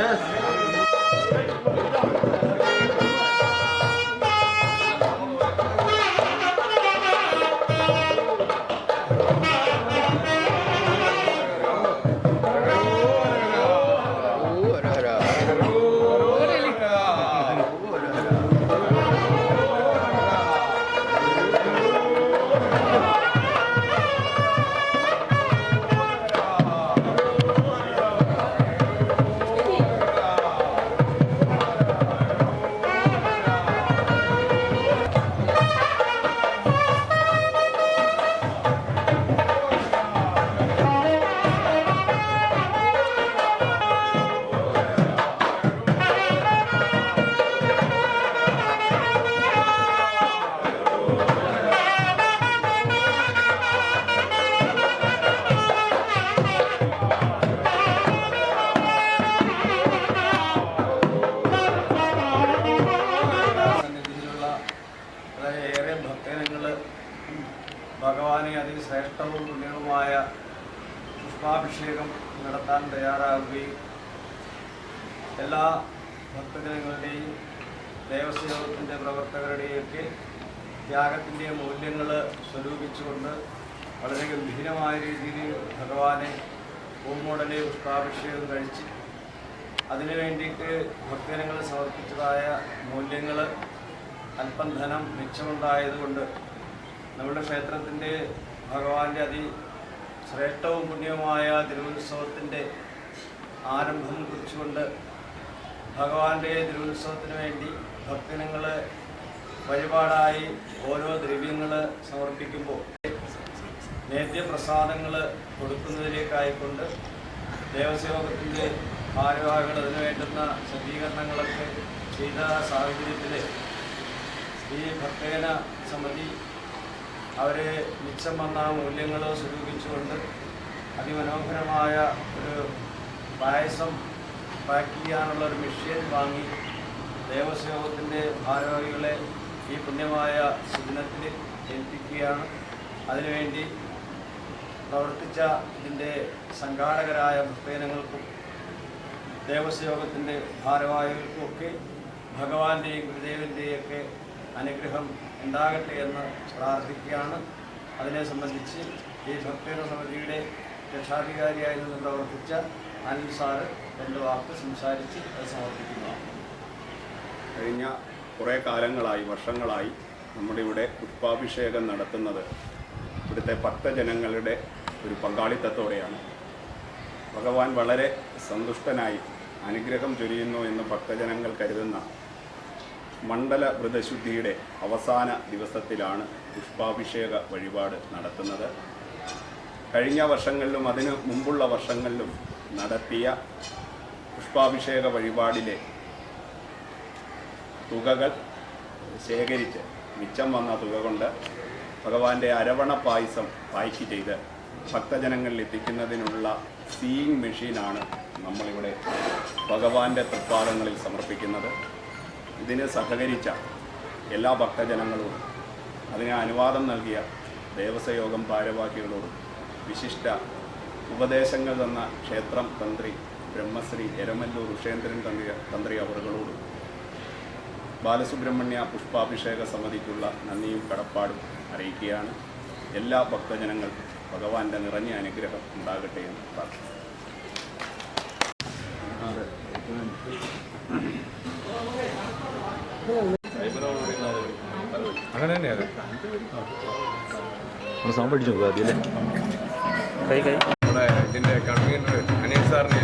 Yes. പുഷ്പാഭിഷേകം നടത്താൻ തയ്യാറാകുകയും എല്ലാ ഭക്തജനങ്ങളുടെയും ദേവസ്വയോഗത്തിന്റെ പ്രവർത്തകരുടെയൊക്കെ ത്യാഗത്തിന്റെ മൂല്യങ്ങൾ സ്വരൂപിച്ചുകൊണ്ട് വളരെ ഗംഭീരമായ രീതിയിൽ ഭഗവാനെ പൂമോടലെ പുഷ്പാഭിഷേകം കഴിച്ച് അതിനു വേണ്ടിയിട്ട് ഭക്തജനങ്ങൾ സമർപ്പിച്ചതായ മൂല്യങ്ങൾ അല്പം ധനം മിച്ചമുണ്ടായതുകൊണ്ട് നമ്മുടെ ക്ഷേത്രത്തിന്റെ ഭഗവാന്റെ അതി ശ്രേഷ്ഠവും പുണ്യവുമായ തിരുവുത്സവത്തിന്റെ ആരംഭം കുറിച്ചുകൊണ്ട് ഭഗവാന്റെ തിരുവുത്സവത്തിന് വേണ്ടി ഭക്തജനങ്ങൾ വഴിപാടായി ഓരോ ദ്രവ്യങ്ങൾ സമർപ്പിക്കുമ്പോൾ നേദ്യപ്രസാദങ്ങൾ കൊടുക്കുന്നതിലേക്കായിക്കൊണ്ട് ദേവസ്യോഗത്തിന്റെ ഭാരവാഹികൾ അതിന് വേണ്ടുന്ന സജ്ജീകരണങ്ങളൊക്കെ ചെയ്ത സാഹചര്യത്തിൽ ഈ ഭക്തജന സമിതി അവരെ മിച്ചം വന്ന മൂല്യങ്ങൾ സ്വരൂപിച്ചുകൊണ്ട് അതിമനോഹരമായ ഒരു പായസം പാക്ക് ചെയ്യാനുള്ള ഒരു മെഷീൻ വാങ്ങി ദേവസ്വയോഗത്തിന്റെ ഭാരവാഹികളെ ഈ പുണ്യമായ സിഗ്നത്തിൽ ഏൽപ്പിക്കുകയാണ്. അതിനുവേണ്ടി പ്രവർത്തിച്ച ഇതിന്റെ സംഘാടകരായ ഭക്തജനങ്ങൾക്കും ദേവസ്വയോഗത്തിന്റെ ഭാരവാഹികൾക്കുമൊക്കെ ഭഗവാന്റെയും ഗുരുദേവന്റെയൊക്കെ അനുഗ്രഹം ഉണ്ടാകട്ടെ എന്ന് പ്രാർത്ഥിക്കുകയാണ്. അതിനെ സംബന്ധിച്ച് ഈ ഭക്തജന സമിതിയുടെ രക്ഷാധികാരിയായി നിന്ന് പ്രവർത്തിച്ച അനിൽ സാറ് രണ്ട് വാക്ക് സംസാരിച്ച് അത് സമർപ്പിക്കുന്നു. കഴിഞ്ഞ കുറേ കാലങ്ങളായി വർഷങ്ങളായി നമ്മുടെ ഇവിടെ പുഷ്പാഭിഷേകം നടത്തുന്നത് ഇവിടുത്തെ ഭക്തജനങ്ങളുടെ ഒരു പങ്കാളിത്തത്തോടെയാണ്. ഭഗവാൻ വളരെ സന്തുഷ്ടനായി അനുഗ്രഹം ചൊരിയുന്നു എന്ന് ഭക്തജനങ്ങൾ കരുതുന്ന മണ്ഡല വ്രതശുദ്ധിയുടെ അവസാന ദിവസത്തിലാണ് പുഷ്പാഭിഷേക വഴിപാട് നടത്തുന്നത്. കഴിഞ്ഞ വർഷങ്ങളിലും അതിന് മുമ്പുള്ള വർഷങ്ങളിലും നടത്തിയ പുഷ്പാഭിഷേക വഴിപാടിലെ തുകകൾ ശേഖരിച്ച് മിച്ചം വന്ന തുക കൊണ്ട് ഭഗവാന്റെ അരവണ പായസം പായ്ക്ക് ചെയ്ത് ഭക്തജനങ്ങളിൽ എത്തിക്കുന്നതിനുള്ള സീയിങ് മെഷീനാണ് നമ്മളിവിടെ ഭഗവാന്റെ തൃപ്പാദങ്ങളിൽ സമർപ്പിക്കുന്നത്. ഇതിന് സഹകരിച്ച എല്ലാ ഭക്തജനങ്ങളോടും അതിനെ അനുവാദം നൽകിയ ദേവസ്വയോഗം ഭാരവാഹികളോടും വിശിഷ്ട ഉപദേശങ്ങൾ തന്ന ക്ഷേത്രം തന്ത്രി ബ്രഹ്മശ്രീ എരമല്ലൂർ ഉഷേന്ദ്രൻ തന്ത്രി തന്ത്രി അവറുകളോടും ബാലസുബ്രഹ്മണ്യ പുഷ്പാഭിഷേക സമിതിക്കുള്ള നന്ദിയും കടപ്പാടും അറിയിക്കുകയാണ്. എല്ലാ ഭക്തജനങ്ങൾക്കും ഭഗവാന്റെ നിറഞ്ഞ അനുഗ്രഹം ഉണ്ടാകട്ടെ എന്ന് പ്രാർത്ഥിക്കുന്നു. അങ്ങനെ തന്നെയാണ് സാമ്പടിച്ചു നോക്കുക അതില്ലേ കൈ കൈ. നമ്മുടെ ഇതിന്റെ കൺവീനർ അനിൽ സാറിനെ